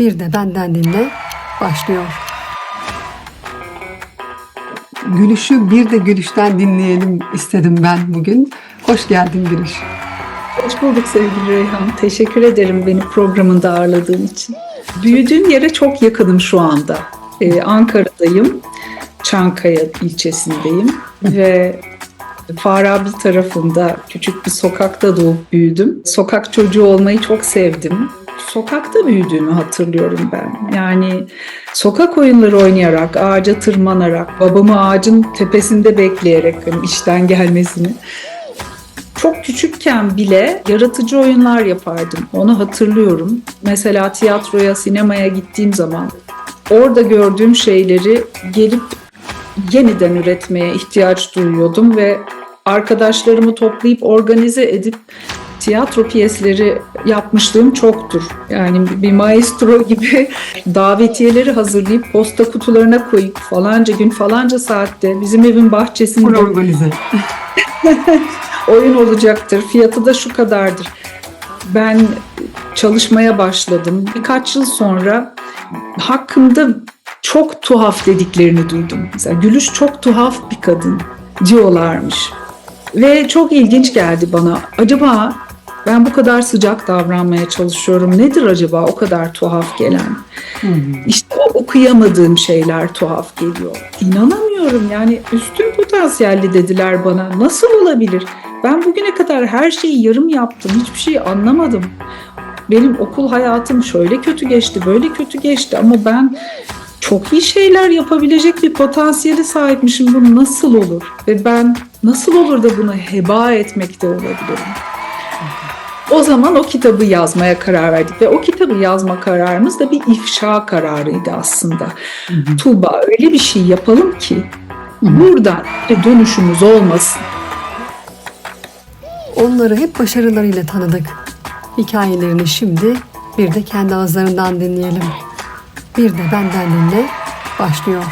Bir de benden dinle başlıyor. Gülüşü bir de gülüşten dinleyelim istedim ben bugün. Hoş geldin Gülüş. Hoş bulduk sevgili Reyhan. Teşekkür ederim beni programında ağırladığın için. Büyüdüğüm yere çok yakınım şu anda. Ee, Ankara'dayım. Çankaya ilçesindeyim ve Farabi tarafında küçük bir sokakta doğup büyüdüm. Sokak çocuğu olmayı çok sevdim. Sokakta büyüdüğümü hatırlıyorum ben. Yani sokak oyunları oynayarak, ağaca tırmanarak, babamı ağacın tepesinde bekleyerek hani işten gelmesini çok küçükken bile yaratıcı oyunlar yapardım. Onu hatırlıyorum. Mesela tiyatroya, sinemaya gittiğim zaman orada gördüğüm şeyleri gelip yeniden üretmeye ihtiyaç duyuyordum ve arkadaşlarımı toplayıp organize edip tiyatro piyesleri yapmışlığım çoktur. Yani bir maestro gibi davetiyeleri hazırlayıp posta kutularına koyup falanca gün falanca saatte bizim evin bahçesinde Organize. oyun olacaktır. Fiyatı da şu kadardır. Ben çalışmaya başladım. Birkaç yıl sonra hakkımda çok tuhaf dediklerini duydum. Mesela Gülüş çok tuhaf bir kadın diyorlarmış. Ve çok ilginç geldi bana. Acaba ben bu kadar sıcak davranmaya çalışıyorum. Nedir acaba o kadar tuhaf gelen? İşte o okuyamadığım şeyler tuhaf geliyor. İnanamıyorum yani üstün potansiyelli dediler bana. Nasıl olabilir? Ben bugüne kadar her şeyi yarım yaptım. Hiçbir şeyi anlamadım. Benim okul hayatım şöyle kötü geçti, böyle kötü geçti ama ben çok iyi şeyler yapabilecek bir potansiyeli sahipmişim. Bu nasıl olur? Ve ben nasıl olur da bunu heba etmekte olabilirim? O zaman o kitabı yazmaya karar verdik ve o kitabı yazma kararımız da bir ifşa kararıydı aslında. Tuğba öyle bir şey yapalım ki buradan bir dönüşümüz olmasın. Onları hep başarılarıyla tanıdık. Hikayelerini şimdi bir de kendi ağızlarından dinleyelim. Bir de benden dinle başlıyor.